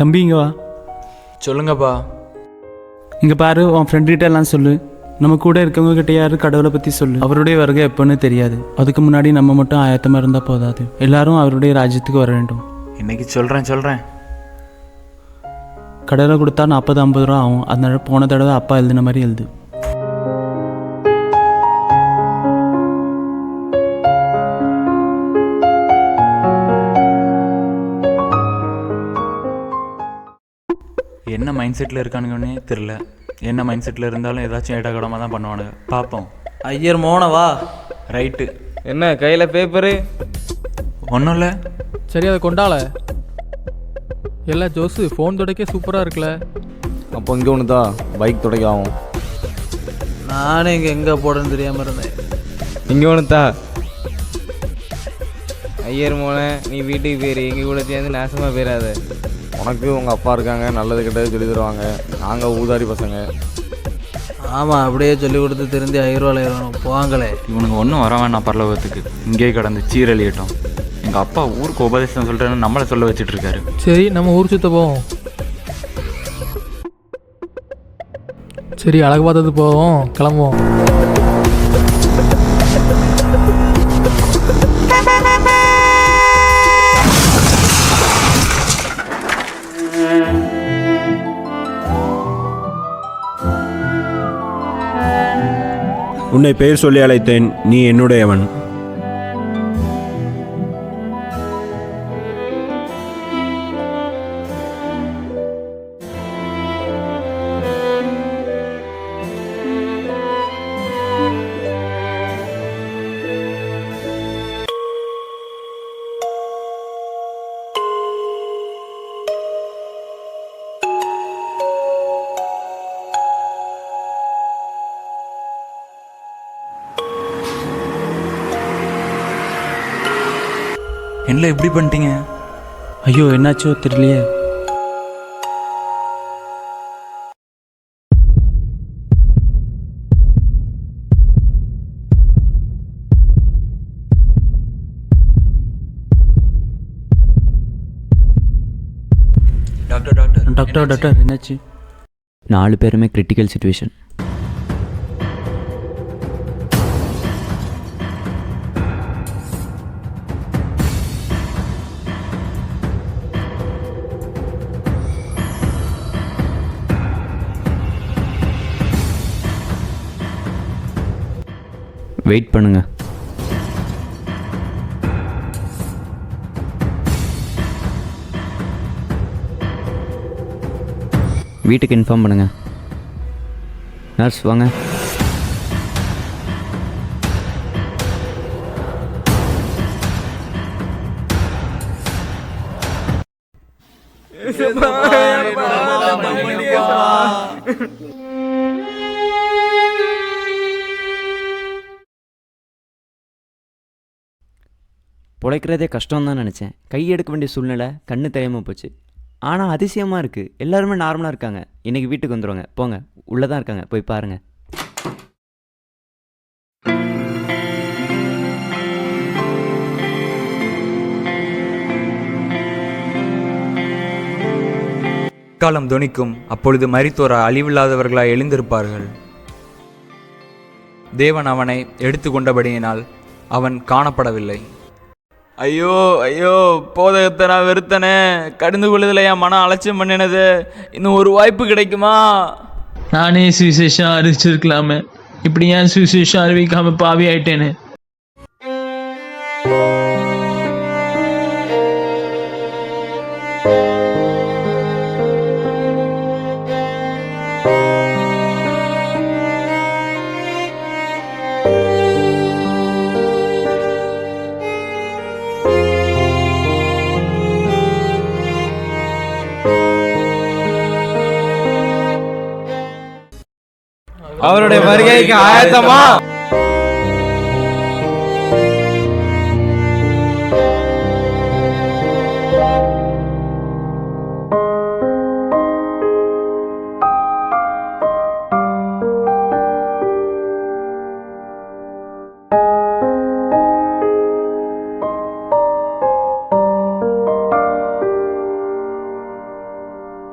தம்பி இங்கே வா. சொல்லுங்கப்பா. இங்கே பாரு உன் ஃப்ரெண்ட்கிட்ட எல்லாம் சொல்லு. நம்ம கூட இருக்கவங்க கிட்ட யாரு கடவுளை பற்றி சொல்லு. அவருடைய வருகை எப்போன்னு தெரியாது. அதுக்கு முன்னாடி நம்ம மட்டும் ஆயத்தமாக இருந்தால் போதாது. எல்லாரும் அவருடைய ராஜ்யத்துக்கு வர வேண்டும். இன்னைக்கு சொல்கிறேன் சொல்கிறேன் கடவுளை கொடுத்தா நாற்பது ஐம்பது ரூபா ஆகும். அதனால போன தடவை அப்பா எழுதின மாதிரி எழுது. என்ன மைண்ட் செட்டில் இருக்கானுங்கன்னே தெரில என்ன மைண்ட் செட்டில் இருந்தாலும் ஏதாச்சும் ஏடாகடமாக தான் பண்ணுவானுங்க. பார்ப்போம் ஐயர் மோன வா. ரைட்டு என்ன கையில் பேப்பரு ஒன்றும் இல்லை. சரி அதை கொண்டால எல்லா ஜோஸு ஃபோன் துடைக்க சூப்பராக இருக்குல்ல. அப்போ இங்கே ஒன்று தான் பைக் துடைக்க ஆகும். நானே இங்கே எங்கே போடணும்னு தெரியாமல் இருந்தேன். இங்கே ஒன்று தா. ஐயர் மோனே நீ வீட்டுக்கு போயிரு. எங்கள் கூட சேர்ந்து நாசமாக போயிடாத உனக்கு உங்கள் அப்பா இருக்காங்க நல்லது கெட்டது சொல்லி தருவாங்க. நாங்கள் ஊதாரி பசங்க. ஆமாம் அப்படியே சொல்லி கொடுத்து திருந்தி ஐரோவில் ஏறணும் போங்களே இவனுங்க ஒன்றும் வர வேணாம் பரலோகத்துக்கு. இங்கேயே கடந்து சீரழியட்டும். எங்கள் அப்பா ஊருக்கு உபதேசம் சொல்கிறேன்னு நம்மளை சொல்ல வச்சுட்டு இருக்காரு சரி நம்ம ஊர் சுத்த போவோம். சரி அழகு பார்த்தது போவோம் கிளம்புவோம். உன்னை பெயர் சொல்லி அழைத்தேன். நீ என்னுடையவன். என்ன இப்படி பண்ணிட்டீங்க? ஐயோ என்னாச்சோ தெரியலையே. டாக்டர் டாக்டர் டாக்டர் டாக்டர் என்னாச்சு? நாலு பேருமே கிரிட்டிக்கல் சுச்சுவேஷன் வெயிட் பண்ணுங்க வீட்டுக்கு இன்ஃபார்ம் பண்ணுங்க நர்ஸ் வாங்க பிழைக்கிறதே கஷ்டம் தான் நினச்சேன். கை எடுக்க வேண்டிய சூழ்நிலை கண்ணு தெரியாமல் போச்சு. ஆனால் அதிசயமாக இருக்குது எல்லாருமே நார்மலாக இருக்காங்க. இன்றைக்கி வீட்டுக்கு வந்துடுவாங்க போங்க. உள்ளே தான் இருக்காங்க. போய் பாருங்கள் காலம் துணிக்கும் அப்பொழுது மரித்தோர் அழிவில்லாதவர்களாய் எழுந்திருப்பார்கள். தேவன் அவனை எடுத்துக்கொண்டபடியினால் அவன் காணப்படவில்லை. ஐயோ ஐயோ போதகத்தை நான் வெறுத்தனே. கடந்து கொள்ளுதல என் மனம் அலட்சியம் பண்ணினது. இன்னும் ஒரு வாய்ப்பு கிடைக்குமா? நானே சுவிசேஷம் அறிவிச்சிருக்கலாமே. இப்படி ஏன் சுவிசேஷம் அறிவிக்காம பாவி ஆயிட்டேன்னு அவருடைய வருகைக்கு ஆயத்தமா?